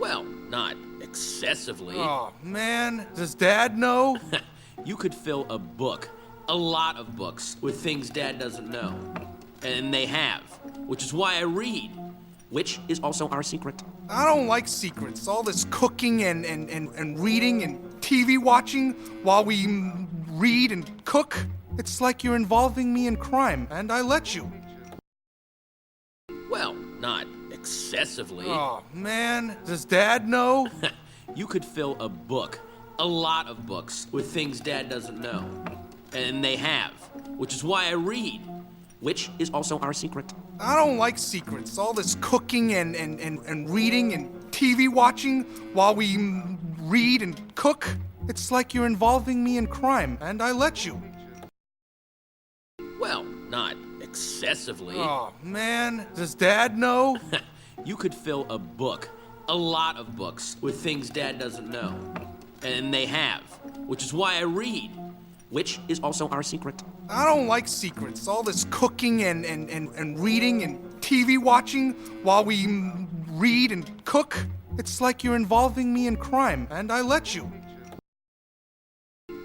Well, not excessively. Oh, man. Does Dad know? You could fill a book, a lot of books, with things Dad doesn't know. And they have, which is why I read, which is also our secret. I don't like secrets. All this cooking and, and, and, and reading and TV watching while we read and cook. It's like you're involving me in crime, and I let you. Well, not excessively. Oh, man. Does Dad know? You could fill a book, a lot of books, with things Dad doesn't know. And they have, which is why I read, which is also our secret. I don't like secrets. All this cooking and, and, and, and reading and TV watching while we read and cook. It's like you're involving me in crime, and I let you. Well, not excessively. Oh, man. Does Dad know? You could fill a book, a lot of books, with things Dad doesn't know. And they have, which is why I read, which is also our secret. I don't like secrets. All this cooking and, and, and, and reading and TV watching while we read and cook. It's like you're involving me in crime, and I let you.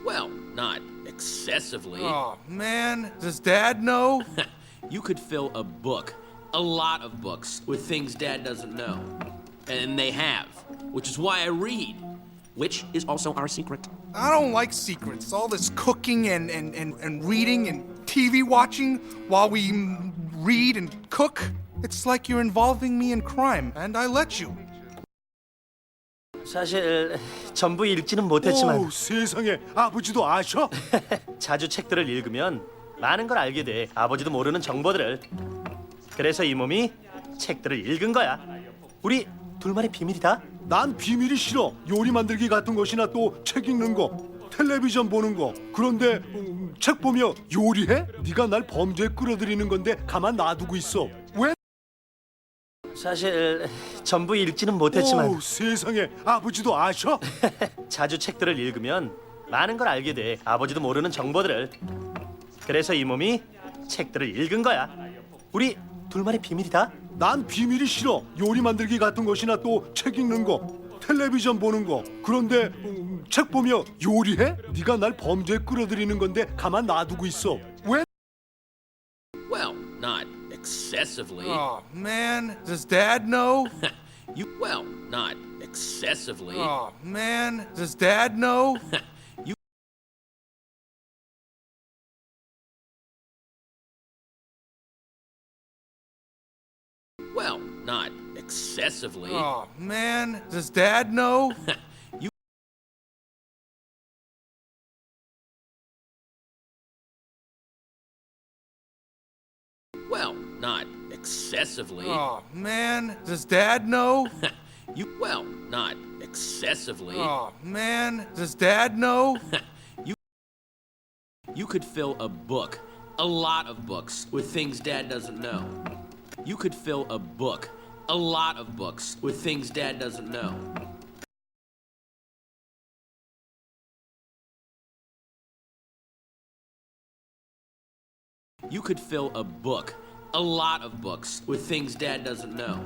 Well, not excessively. Oh, man. Does Dad know? You could fill a book, a lot of books, with things Dad doesn't know. And they have, which is why I read, which is also our secret. I don't like secrets. All this cooking and, and, and, and reading and TV watching while we mm, read and cook. It's like you're involving me in crime, and I let you. 사실 전부 읽지는 못했지만 오, 세상에 아버지도 아셔? 자주 책들을 읽으면 많은 걸 알게 돼. 아버지도 모르는 정보들을. 그래서 이 몸이 책들을 읽은 거야. 우리 둘만의 비밀이다. 난 비밀이 싫어. 요리 만들기 같은 것이나 또 책 읽는 거, 텔레비전 보는 거. 그런데 음, 책 보며 요리해? 네가 날 범죄에 끌어들이는 건데 가만 놔두고 있어. 왜? 사실 전부 읽지는 못했지만 오, 세상에 아버지도 아셔? 자주 책들을 읽으면 많은 걸 알게 돼. 아버지도 모르는 정보들을. 그래서 이 몸이 책들을 읽은 거야. 우리 둘만의 비밀이다. 난 비밀이 싫어. 요리 만들기 같은 것이나 또 책 읽는 거, 텔레비전 보는 거. 그런데 음, 책 보며 요리해? 네가 날 범죄에 끌어들이는 건데 가만 놔두고 있어. 왜? Well, not excessively. Oh, man. Does Dad know? You well, not excessively. Oh, man. Does Dad know? not excessively. Oh, man. Does Dad know? You Well, not excessively. Oh, man. Does Dad know? You well, not excessively. Oh, man. Does Dad know? You You could fill a book, a lot of books, with things Dad doesn't know. You could fill a book, a lot of books, with things Dad doesn't know. You could fill a book, a lot of books, with things Dad doesn't know.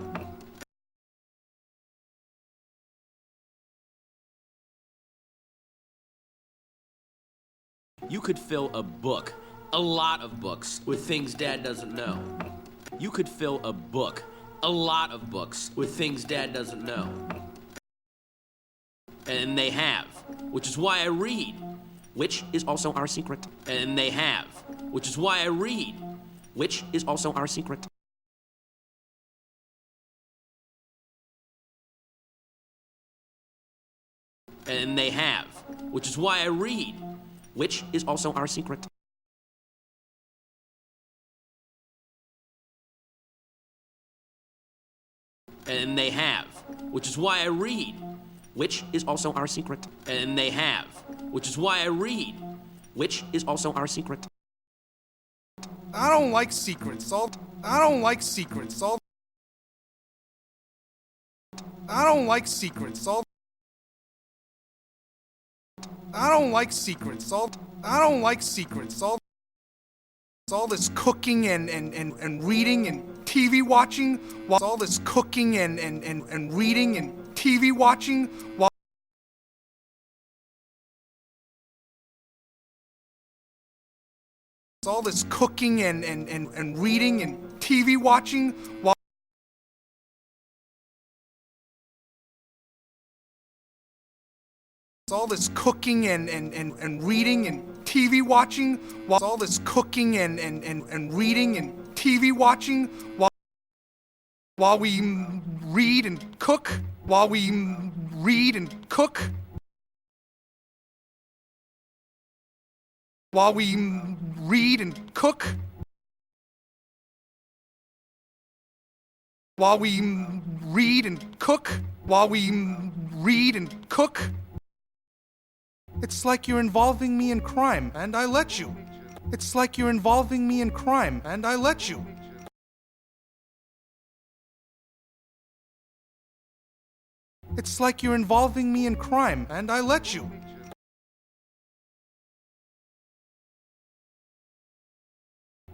You could fill a book, a lot of books, with things Dad doesn't know. You could fill a book, a lot of books, with things Dad doesn't know. And they have, which is why I read, which is also our secret. And they have, which is why I read, which is also our secret. And they have, which is why I read, which is also our secret. And they have, which is why I read, which is also our secret. And they have, which is why I read, which is also our secret. I don't like secrets. All I don't like secrets. All I don't like secrets. All I don't like secrets. All I don't like secrets. All all this cooking and, and, and, and reading and TV watching while all this cooking and, and, and, and reading and TV watching while all this cooking and, and, and, and reading and TV watching while all this cooking and, and, and, and reading and TV watching while all this cooking and, and, and, and reading and TV watching while while we read and cook while we read and cook while we read and cook while we read and cook while we read and cook. It's like you're involving me in crime and i let you it's like you're involving me in crime and i let you it's like you're involving me in crime and i let you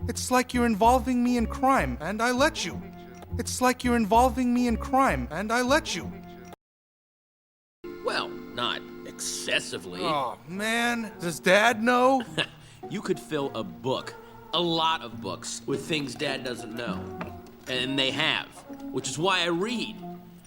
It's like you're involving me in crime, and I let you. It's like you're involving me in crime, and I let you. Well, not excessively. Oh, man. Does Dad know? You could fill a book, a lot of books, with things Dad doesn't know. And they have, which is why I read,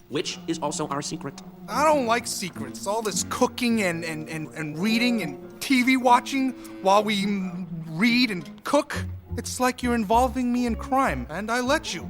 which is also our secret. I don't like secrets. All this cooking and, and, and, and reading and TV watching while we read and cook. It's like you're involving me in crime, and I let you.